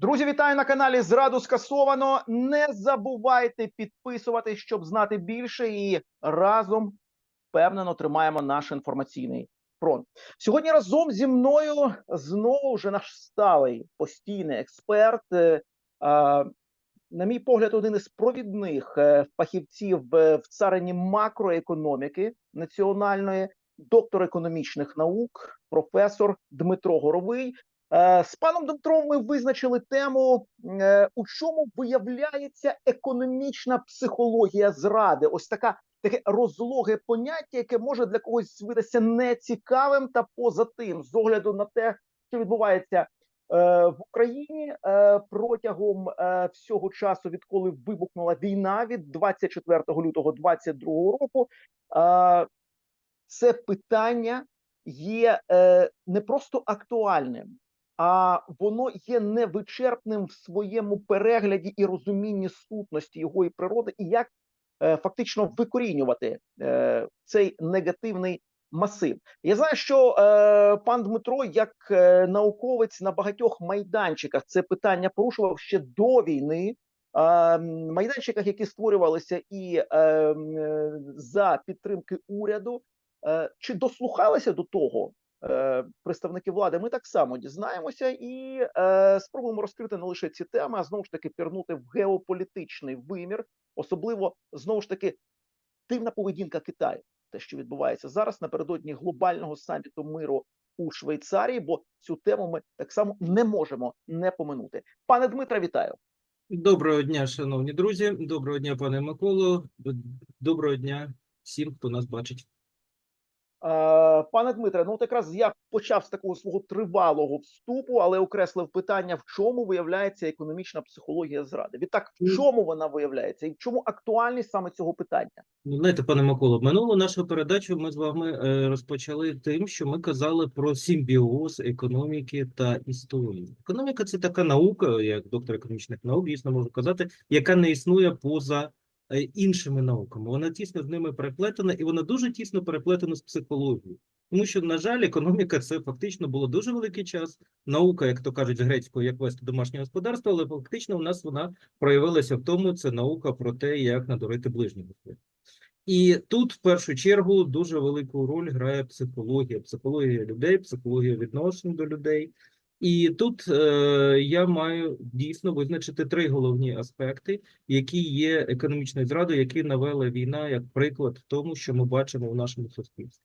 Друзі, вітаю на каналі Зраду скасовано. Не забувайте підписуватись, щоб знати більше, і разом впевнено тримаємо наш інформаційний фронт. Сьогодні разом зі мною знову вже наш сталий постійний експерт. е, На мій погляд, один із провідних е, фахівців е, в царині макроекономіки національної, доктор економічних наук, професор Дмитро Горовий. Е, З паном Дмитром ми визначили тему, е, у чому виявляється економічна психологія зради. Ось така таке розлоге поняття, яке може для когось видатися нецікавим та поза тим, з огляду на те, що відбувається е, в Україні протягом всього часу, відколи вибухнула війна від 24 лютого 2022 року. Це питання є не просто актуальним, а воно є невичерпним в своєму перегляді і розумінні сутності його і природи, і як е, фактично викорінювати е, цей негативний масив. Я знаю, що е, пан Дмитро, як е, науковець на багатьох майданчиках, це питання порушував ще до війни. Майданчиках, які створювалися і е, е, за підтримки уряду, Е, Чи дослухалися до того представники влади? Ми так само дізнаємося і е, спробуємо розкрити не лише ці теми, а знову ж таки пірнути в геополітичний вимір, особливо знову ж таки дивна поведінка Китаю, те, що відбувається зараз напередодні глобального саміту миру у Швейцарії, бо цю тему ми так само не можемо не поминути. Пане Дмитре, вітаю. Доброго дня, шановні друзі. Доброго дня, пане Миколо. Доброго дня всім, хто нас бачить. Пане Дмитре, ну от якраз я почав з такого свого тривалого вступу, але окреслив питання, в чому виявляється економічна психологія зради. Відтак, в чому вона виявляється, і в чому актуальність саме цього питання? Ну, Знаєте, пане Миколо, минулу нашу передачу ми з вами е, розпочали тим, що ми казали про симбіоз економіки та історії. Економіка це така наука, як доктор економічних наук, дійсно можу казати, яка не існує поза іншими науками. Вона тісно з ними переплетена, і вона дуже тісно переплетена з психологією. Тому що, на жаль, економіка це фактично було дуже великий час. Наука, як то кажуть, з грецькою, як вести домашнє господарство, але фактично у нас вона проявилася в тому, це наука про те, як надурити ближнього. І тут, в першу чергу, дуже велику роль грає психологія, психологія людей, психологія відношень до людей. І тут е, я маю дійсно визначити три головні аспекти, які є економічною зрадою, які навела війна як приклад тому, що ми бачимо в нашому суспільстві.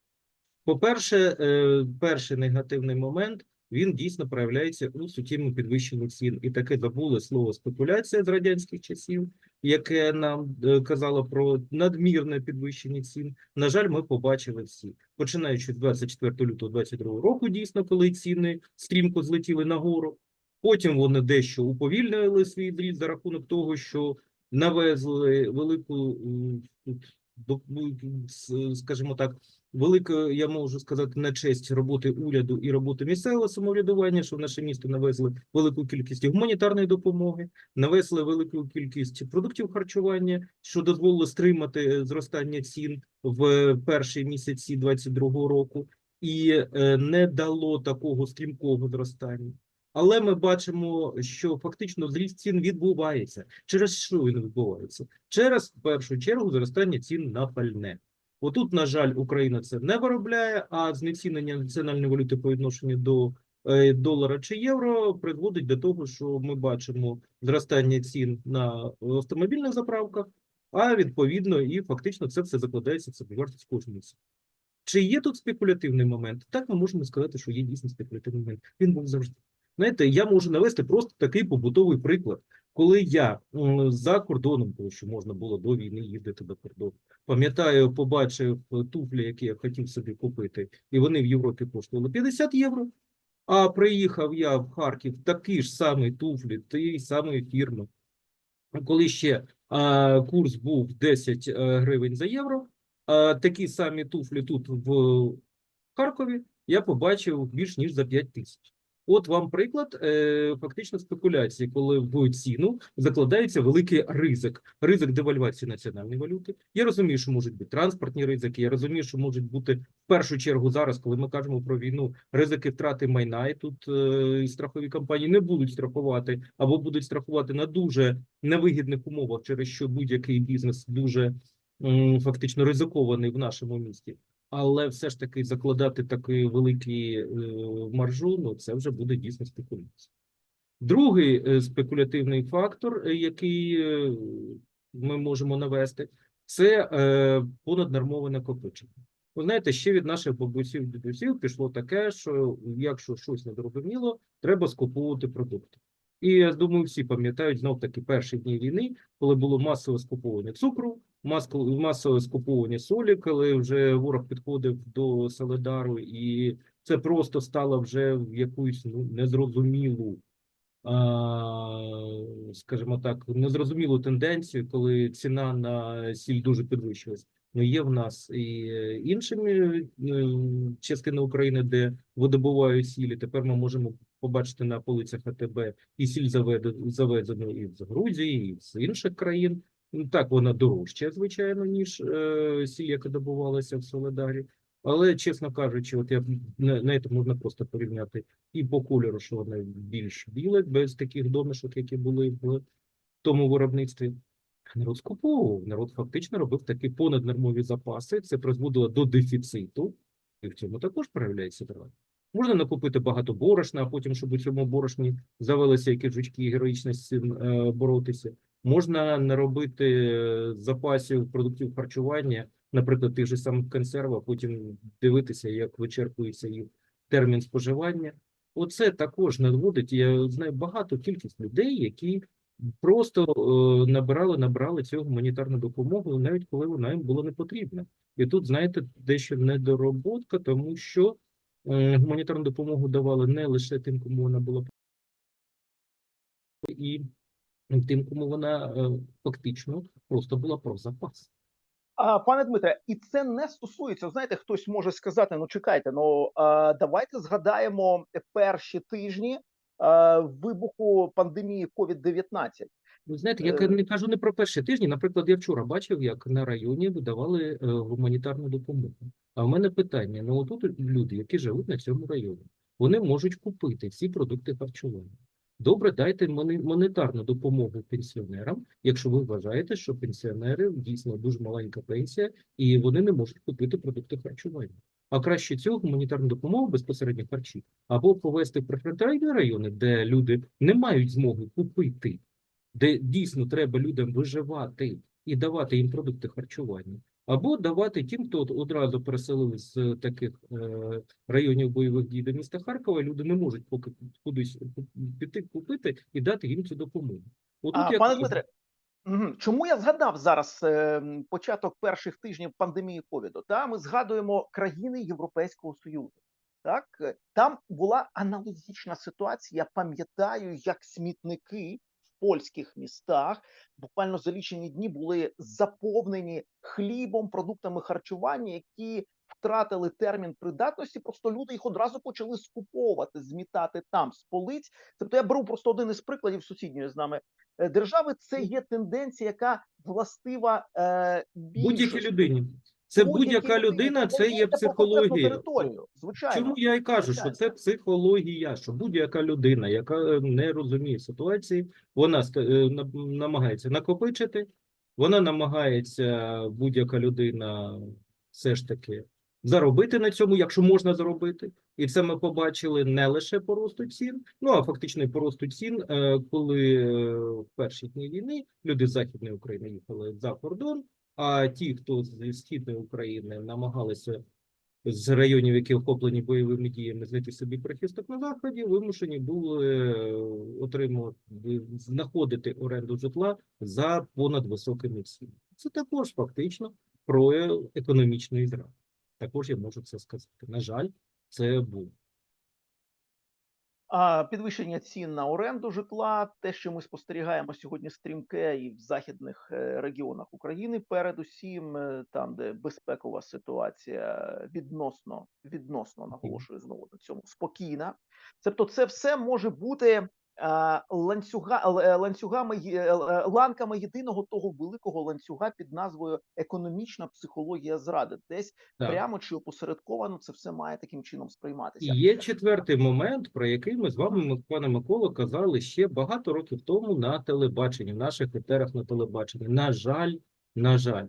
По-перше, е, перший негативний момент він дійсно проявляється у суттєвому підвищенні цін. І таке забули слово спекуляція з радянських часів, яке нам е, казало про надмірне підвищення цін. На жаль, ми побачили всі, починаючи з 24 лютого 2022 року, дійсно, коли ціни стрімко злетіли нагору. Потім вони дещо уповільнили свій дріт за рахунок того, що навезли велику, ну, скажімо так, велика, я можу сказати, на честь роботи уряду і роботи місцевого самоврядування, що в наше місто навезли велику кількість гуманітарної допомоги, навезли велику кількість продуктів харчування, що дозволило стримати е, зростання цін в перші місяці 2022 року, і е, не дало такого стрімкого зростання. Але ми бачимо, що фактично зріст цін відбувається. Через що він відбувається? Через в першу чергу зростання цін на пальне. Отут, на жаль, Україна це не виробляє, а знецінення національної валюти по відношенню до е, долара чи євро призводить до того, що ми бачимо зростання цін на автомобільних заправках, а відповідно і фактично це все закладається в собівартість місяця. Чи є тут спекулятивний момент? Так, ми можемо сказати, що є дійсно спекулятивний момент. Він був завжди. Знаєте, я можу навести просто такий побутовий приклад. Коли я за кордоном, тому що можна було до війни їздити до кордону, пам'ятаю, побачив туфлі, які я хотів собі купити, і вони в Європі коштували 50 євро. А приїхав я в Харків такі ж самі туфлі, тієї самої фірми. Коли ще а, курс був 10 е, гривень за євро, а, такі самі туфлі тут в Харкові я побачив більш ніж за 5 тисяч. От вам приклад е, фактично спекуляції, коли в ціну закладається великий ризик, ризик девальвації національної валюти. Я розумію, що можуть бути транспортні ризики. Я розумію, що можуть бути в першу чергу зараз, коли ми кажемо про війну, ризики втрати майна. І тут е, страхові компанії не будуть страхувати або будуть страхувати на дуже невигідних умовах, через що будь-який бізнес дуже фактично ризикований в нашому місті. Але все ж таки закладати такий великий е, маржу, ну це вже буде дійсно спекуляція. Другий е, спекулятивний фактор, е, який ми можемо навести, це понаднормове накопичення. Ви знаєте, ще від наших бабусів дідусів пішло таке, що якщо щось недорозуміло, треба скуповувати продукти. І я думаю, всі пам'ятають знов таки перші дні війни, коли було масове скуповування цукру, масове скуповування солі, коли вже ворог підходив до Соледару, і це просто стало вже в якусь ну, незрозумілу, скажімо так, незрозумілу тенденцію, коли ціна на сіль дуже підвищилась. Ну, є в нас і е, частини України, де видобувають сілі. Тепер ми можемо побачити на полицях АТБ і сіль заведе- завезену і з Грузії, і з інших країн. Ну, Так, вона дорожча, звичайно, ніж е, сіль, добувалася в Соледарі. Але, чесно кажучи, от я на, це можна просто порівняти і по кольору, що вона більш біле, без таких домішок, які були в тому виробництві. Народ скуповував, народ фактично робив такі понаднормові запаси. Це призводило до дефіциту, і в цьому також проявляється драма. Можна накупити багато борошна, а потім, щоб у цьому борошні завелися якісь жучки і героїчно з цим е, боротися. Можна наробити е, запасів продуктів харчування, наприклад, тих же самих консерв, а потім дивитися, як вичерпується їх термін споживання. Оце також надводить. Я знаю багато кількість людей, які просто е, набирали, набрали цю гуманітарну допомогу, навіть коли вона їм була не потрібна. І тут, знаєте, дещо недороботка, тому що е, гуманітарну допомогу давали не лише тим, кому вона була і тим, кому вона е, фактично просто була про запас. А, пане Дмитре, і це не стосується. Знаєте, хтось може сказати: ну чекайте, ну а, давайте згадаємо перші тижні а, вибуху пандемії COVID-19. Ви знаєте, я Е. не кажу не про перші тижні. Наприклад, я вчора бачив, як на районі видавали е, гуманітарну допомогу. А в мене питання: ну отут люди, які живуть на цьому районі, вони можуть купити ці продукти харчування. Добре, дайте монетарну допомогу пенсіонерам, якщо ви вважаєте, що пенсіонери дійсно дуже маленька пенсія, і вони не можуть купити продукти харчування. А краще цього гуманітарну допомогу безпосередньо харчі, або повести в прифронтові райони, де люди не мають змоги купити де дійсно треба людям виживати і давати їм продукти харчування, або давати тим, хто одразу переселили з таких е, районів бойових дій до міста Харкова, люди не можуть поки кудись піти купити і дати їм цю допомогу. Отут А, я пане Дмитре, чому я згадав зараз е, початок перших тижнів пандемії ковіду? Та ми згадуємо країни Європейського Союзу. Так Е, там була аналогічна ситуація. Я пам'ятаю, як смітники польських містах буквально за лічені дні були заповнені хлібом, продуктами харчування, які втратили термін придатності. Просто люди їх одразу почали скуповувати, змітати там з полиць. Тобто я беру просто один із прикладів сусідньої з нами е, держави. Це є тенденція, яка властива е, будь-якій людині. Це будь-яка людина, це є психологія. Звичайно, Чому я і кажу, що це психологія, що будь-яка людина, яка е, не розуміє ситуації, вона е, на- намагається накопичити, вона намагається будь-яка людина все ж таки заробити на цьому, якщо можна заробити. І це ми побачили не лише по росту цін, ну а фактично по росту цін, е, коли в перші дні війни люди з Західної України їхали за кордон, а ті, хто з Східної України намагалися з районів, які охоплені бойовими діями, знайти собі прихисток на заході, вимушені були е, отримувати знаходити оренду житла за понад високими цінами. Це також фактично прояв економічної зради. Також я можу це сказати. На жаль, це було. Підвищення цін на оренду житла, те, що ми спостерігаємо сьогодні стрімке і в західних е, регіонах України, передусім е, там, де безпекова ситуація відносно відносно наголошую знову на цьому спокійна. Тобто, це все може бути ланцюга, е, ланцюгами, е, е, ланками єдиного того великого ланцюга під назвою економічна психологія зради. Десь Так. прямо чи опосередковано це все має таким чином І сприйматися. є четвертий момент, про який ми з вами, пане Микола, казали ще багато років тому на телебаченні, в наших етерах на телебаченні. На жаль, на жаль,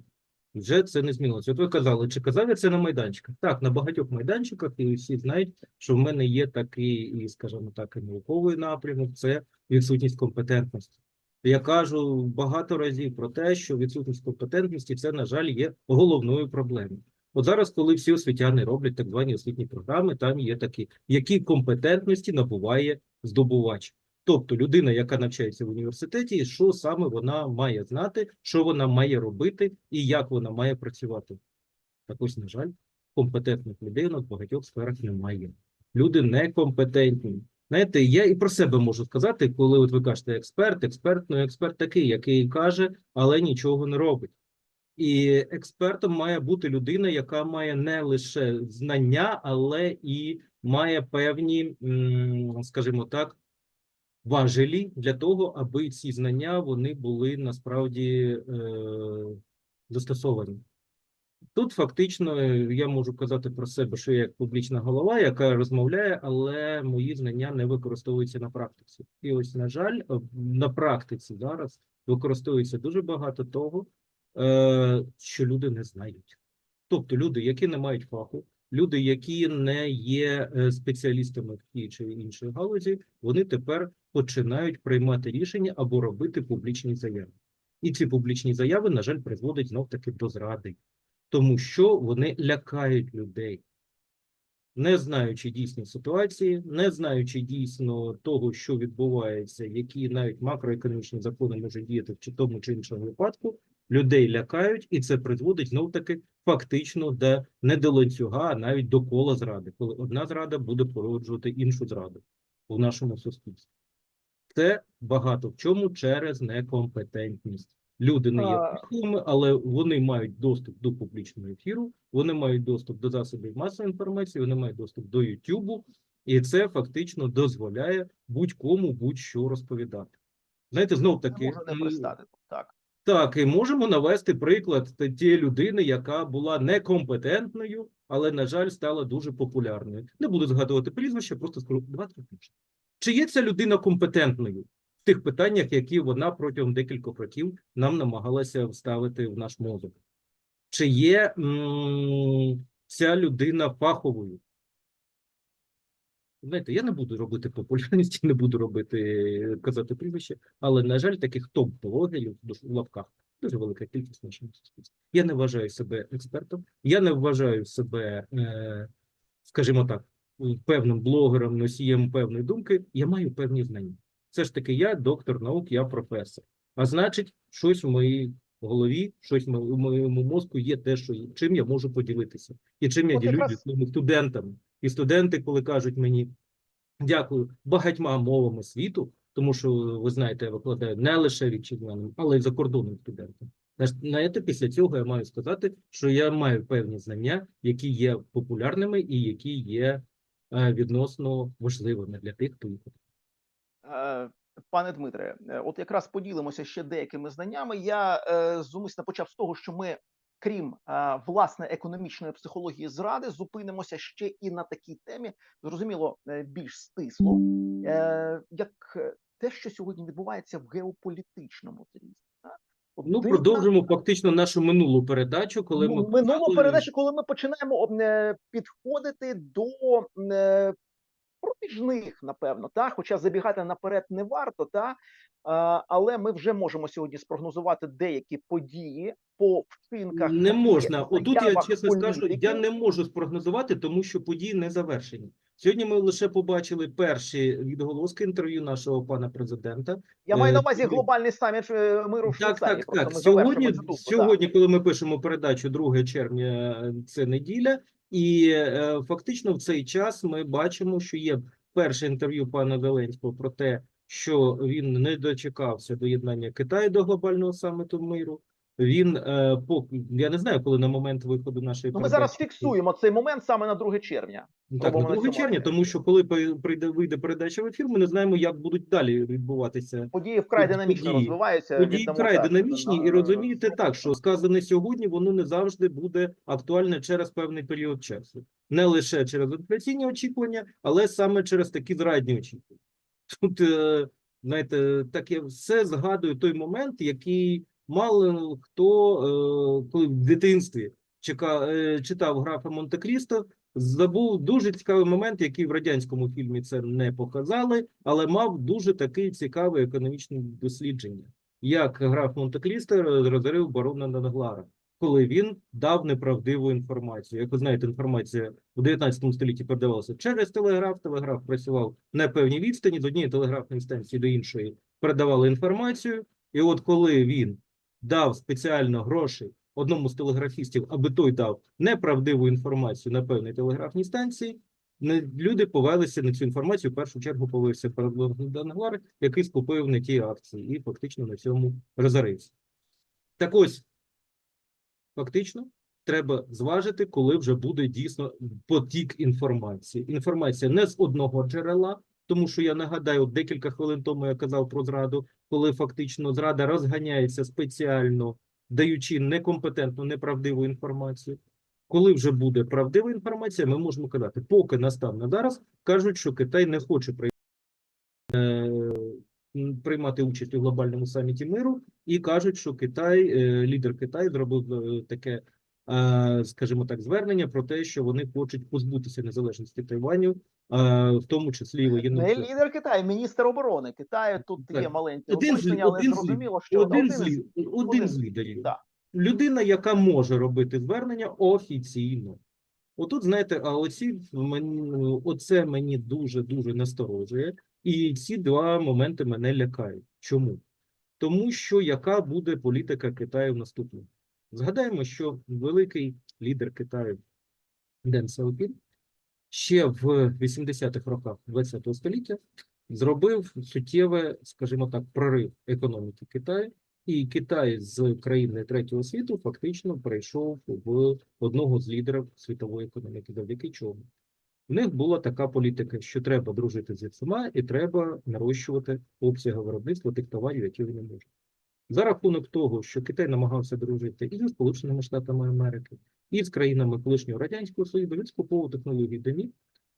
вже це не змінилося. От ви казали, чи казав я це на майданчиках? Так, на багатьох майданчиках, і всі знають, що в мене є такий, і, скажімо так, і науковий напрямок, це відсутність компетентності. Я кажу багато разів про те, що відсутність компетентності це, на жаль, є головною проблемою. От зараз, коли всі освітяни роблять так звані освітні програми, там є такі, які компетентності набуває здобувач. Тобто людина, яка навчається в університеті, що саме вона має знати, що вона має робити і як вона має працювати. Так ось, на жаль, компетентних людей у нас в багатьох сферах немає. Люди некомпетентні. Знаєте, я і про себе можу сказати, коли от ви кажете експерт, експерт, ну експерт такий, який каже, але нічого не робить. І експертом має бути людина, яка має не лише знання, але і має певні, скажімо так, важелі для того, аби ці знання вони були насправді е, застосовані. Тут фактично е, я можу казати про себе, що я як публічна голова, яка розмовляє, але мої знання не використовуються на практиці. І ось, на жаль, на практиці зараз використовується дуже багато того, е, що люди не знають. Тобто люди, які не мають фаху, люди, які не є е, спеціалістами в тій чи іншій галузі, вони тепер починають приймати рішення або робити публічні заяви. І ці публічні заяви, на жаль, призводять знов таки до зради, тому що вони лякають людей. Не знаючи дійсні ситуації, не знаючи дійсно того, що відбувається, які навіть макроекономічні закони можуть діяти в тому чи іншому випадку, людей лякають, і це призводить знов таки фактично до не до ланцюга, а навіть до кола зради, коли одна зрада буде породжувати іншу зраду в нашому суспільстві. Це багато в чому через некомпетентність. Люди не є А. але вони мають доступ до публічного ефіру, вони мають доступ до засобів масової інформації, вони мають доступ до Ютубу, і це фактично дозволяє будь-кому будь-що розповідати. Знаєте, знов таки, Так. і можемо навести приклад тієї людини, яка була некомпетентною, але, на жаль, стала дуже популярною. Не буду згадувати прізвище, просто скажу два-три тижні. Чи є ця людина компетентною в тих питаннях, які вона протягом декількох років нам намагалася вставити в наш мозок? Чи є м, ця людина фаховою? Знаєте, я не буду робити популярності, не буду робити казати прізвище, але на жаль, таких топ-блогерів в лапках дуже велика кількість в нашому суспільстві. Я не вважаю себе експертом, я не вважаю себе, е, скажімо так, певним блогером, носієм певної думки. Я маю певні знання. Все ж таки, я доктор наук, я професор. А значить, щось в моїй голові, щось в мо- моєму мозку є те, що чим я можу поділитися, і чим я От якраз- зі своїми студентами. І студенти, коли кажуть мені дякую багатьма мовами світу, тому що ви знаєте, я викладаю не лише вітчизняним, але й закордонним студентам. Знаєш, Знаєте, після цього я маю сказати, що я маю певні знання, які є популярними і які є е, відносно важливими для тих, хто їх Е, Пане Дмитре, е, от якраз поділимося ще деякими знаннями. Я зумисно почав з того, що ми, крім е, власне економічної психології зради, зупинимося ще і на такій темі, зрозуміло, е, більш стисло, е, як те, що сьогодні відбувається в геополітичному зрізі. Ну, дивна- продовжимо фактично нашу минулу передачу, коли ми минулу передачу, коли ми починаємо е, підходити до е, проміжних, напевно, та хоча забігати наперед не варто, та але ми вже можемо сьогодні спрогнозувати деякі події по вчинках Не можна. Отут я чесно скажу, я не можу спрогнозувати, тому що події не завершені. Сьогодні ми лише побачили перші відголоски інтерв'ю нашого пана президента. Я маю на е, увазі глобальний саміт е, миру в Так, так, так. Сьогодні, думку, так. сьогодні, коли ми пишемо передачу 2 червня, це неділя, і е, фактично в цей час ми бачимо, що є перше інтерв'ю пана Зеленського про те, що він не дочекався доєднання Китаю до глобального саміту миру. Він е, по я не знаю, коли на момент виходу нашої Ну, ми зараз фіксуємо цей момент саме на 2 червня. Так, на на 2 червня, тому що коли прийде вийде передача в ефір, ми не знаємо, як будуть далі відбуватися Події вкрай Події- динамічно розвиваються. події вкрай динамічні, на- і розумієте так, що сказане сьогодні, воно не завжди буде актуальне через певний період часу. Не лише через інфляційні очікування, але саме через такі зрадні очікування. Тут, е, знаєте, так я все згадую той момент, який мало хто, е, коли в дитинстві чека, е, читав графа Монте-Крісто, забув дуже цікавий момент, який в радянському фільмі це не показали, але мав дуже такий цікавий економічне дослідження, як граф Монте-Крісто розорив барона Данглара, коли він дав неправдиву інформацію. Як ви знаєте, інформація в 19 столітті передавалася через телеграф. Телеграф працював на певній відстані з однієї телеграфної станції до іншої, передавали інформацію. І от коли він дав спеціально гроші одному з телеграфістів, аби той дав неправдиву інформацію на певній телеграфній станції, люди повелися на цю інформацію. В першу чергу повелився Данглар, який скупив не ті акції і фактично на цьому розорився. Так ось, фактично, треба зважити, коли вже буде дійсно потік інформації. Інформація не з одного джерела, тому що я нагадаю, декілька хвилин тому я казав про зраду, коли фактично зрада розганяється спеціально, даючи некомпетентну, неправдиву інформацію. Коли вже буде правдива інформація, ми можемо казати, поки настав на зараз, кажуть, що Китай не хоче приймати, участь у глобальному саміті миру, і кажуть, що Китай, е, лідер Китаю зробив е, таке, е, скажімо так, звернення про те, що вони хочуть позбутися незалежності Тайваню, е, в тому числі воєнним. Не лідер Китаю, міністр оборони Китаю. Тут Так. є маленьке Один з, але один, зрозуміло, що один, один з, один один з лідерів. да. Людина, яка може робити звернення офіційно. Отут, знаєте, а оці мені, оце мені дуже-дуже насторожує. І ці два моменти мене лякають. Чому? Тому що яка буде політика Китаю наступною? Згадаємо, що великий лідер Китаю Ден Сяопін ще в 80-х роках ХХ століття зробив суттєве, скажімо так, прорив економіки Китаю, і Китай з країни третього світу фактично перейшов в одного з лідерів світової економіки. Завдяки чому? В них була така політика, що треба дружити зі всіма, і треба нарощувати обсяги виробництва тих товарів, які вони можуть. За рахунок того, що Китай намагався дружити і зі Сполученими Штатами Америки, і з країнами колишнього радянського союзу, він скуповував технології домів,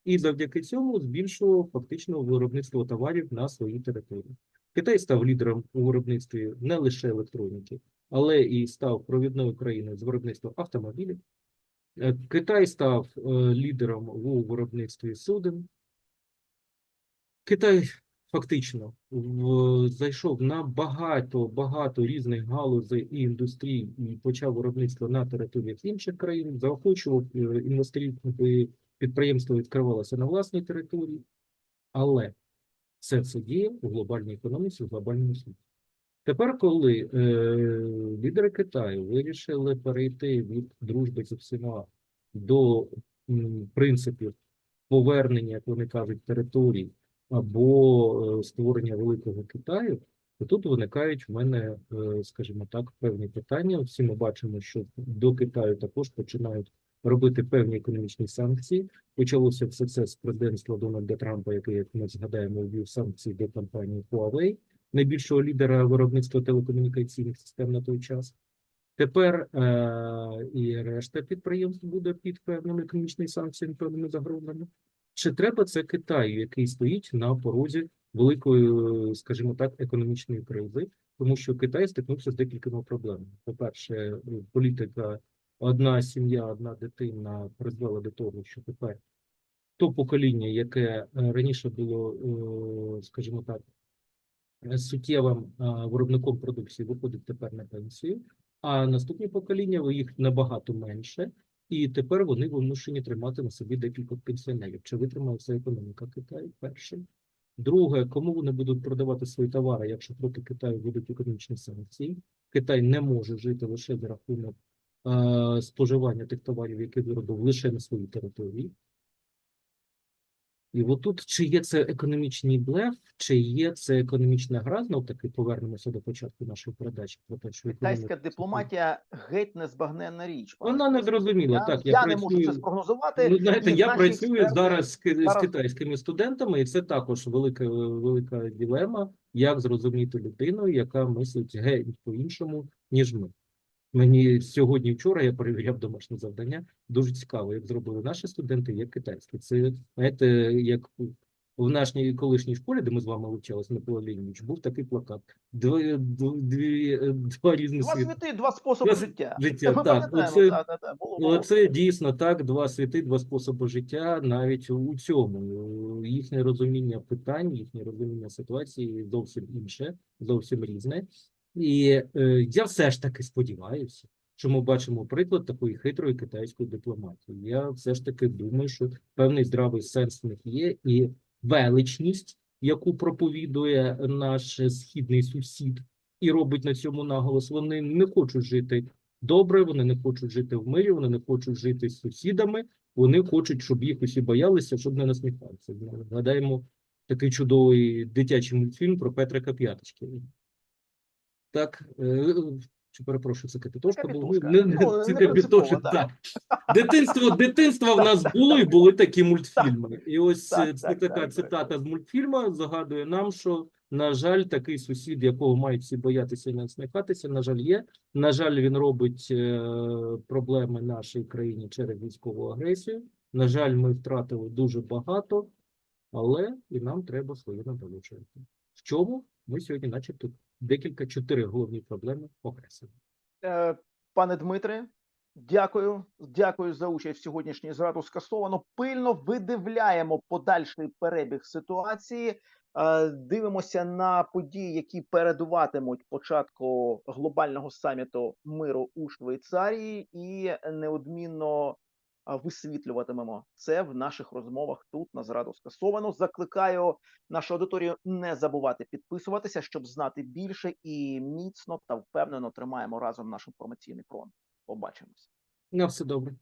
і завдяки цьому збільшував фактично виробництво товарів на своїй території. Китай став лідером у виробництві не лише електроніки, але і став провідною країною з виробництва автомобілів. Е, Китай став е, лідером у виробництві суден. Китай фактично в, зайшов на багато багато різних галузей і індустрій і почав виробництво на територіях інших країн, заохочував е, інвесторів, аби підприємство відкривалося на власній території, але це все діє у глобальній економіці, у глобальному світі. Тепер, коли е, лідери Китаю вирішили перейти від дружби зі всіма до м, принципів повернення, як вони кажуть, територій або е, створення великого Китаю, то тут виникають в мене, е, скажімо так, певні питання. Всі ми бачимо, що до Китаю також починають робити певні економічні санкції. Почалося все це з президентства Дональда Трампа, який, як ми згадаємо, ввів санкції до компанії Huawei, найбільшого лідера виробництва телекомунікаційних систем на той час. Тепер е- і решта підприємств буде під певними економічними санкціями, певними загрозами. Чи треба це Китаю, який стоїть на порозі великої, скажімо так, економічної кризи, тому що Китай стикнувся з декількома проблемами. По-перше, політика одна сім'я, одна дитина призвела до того, що тепер то покоління, яке е, раніше було, е, скажімо так, суттєвим е, виробником продукції, виходить тепер на пенсію, а наступні покоління їх набагато менше, і тепер вони вимушені тримати на собі декілька пенсіонерів. Чи витримає це економіка Китаю? Перше. Друге, кому вони будуть продавати свої товари, якщо проти Китаю будуть економічні санкції? Китай не може жити лише за рахунок е, споживання тих товарів, які виробив лише на своїй території. І отут, чи є це економічний блеф, чи є це економічна гра, знов таки повернемося до початку нашої передачі про те, що Китайська дипломатія геть незбагненна річ. Вона не зрозуміла. Я, Так, я, я, не можу це спрогнозувати. Ну, знаєте, я працюю експерти зараз з, ки- з китайськими студентами, і це також велика, велика ділема, як зрозуміти людину, яка мислить геть по-іншому, ніж ми. Мені сьогодні, вчора я перевіряв домашнє завдання. Дуже цікаво, як зробили наші студенти, як китайські. Це знаєте, як в нашій колишній школі, де ми з вами вивчалися Микола Леонідович, був такий плакат. Дві, дві, два різні Два світи. світи, два способи Два життя. життя, Ми так, оце- та, та, та, було, Ну, було. це дійсно так, два світи, два способи життя, навіть у цьому. Їхнє розуміння питань, їхнє розуміння ситуації зовсім інше, зовсім різне. І е, я все ж таки сподіваюся, що ми бачимо приклад такої хитрої китайської дипломатії. Я все ж таки думаю, що певний здравий сенс в них є, і величність, яку проповідує наш східний сусід, і робить на цьому наголос. Вони не хочуть жити добре, вони не хочуть жити в мирі, вони не хочуть жити з сусідами, вони хочуть, щоб їх усі боялися, щоб не насміхалися. Згадаємо такий чудовий дитячий мультфільм про Петрика П'яточки. Так, е, чи перепрошую, це капітошка? Капітошка. Не, не, Ну, це не капітошка, так. Дитинство, дитинство в нас було і були такі мультфільми. І ось Так, е, це так, така так, так. цитата з мультфільму загадує нам, що, на жаль, такий сусід, якого мають всі боятися і не насміхатися, на жаль, є. На жаль, він робить е, проблеми нашій країні через військову агресію. На жаль, ми втратили дуже багато, але і нам треба своє надолучувати. В чому ми сьогодні, начебто, декілька чотири головні проблеми окреслили. Е, Пане Дмитре, дякую. Дякую за участь в сьогоднішній зраду скасовано. Пильно видивляємо подальший перебіг ситуації. е, Дивимося на події, які передуватимуть початку глобального саміту миру у Швейцарії, і неодмінно висвітлюватимемо це в наших розмовах тут на зраду скасовано. Закликаю нашу аудиторію не забувати підписуватися, щоб знати більше і міцно та впевнено тримаємо разом наш інформаційний фронт. Побачимось. На все добре.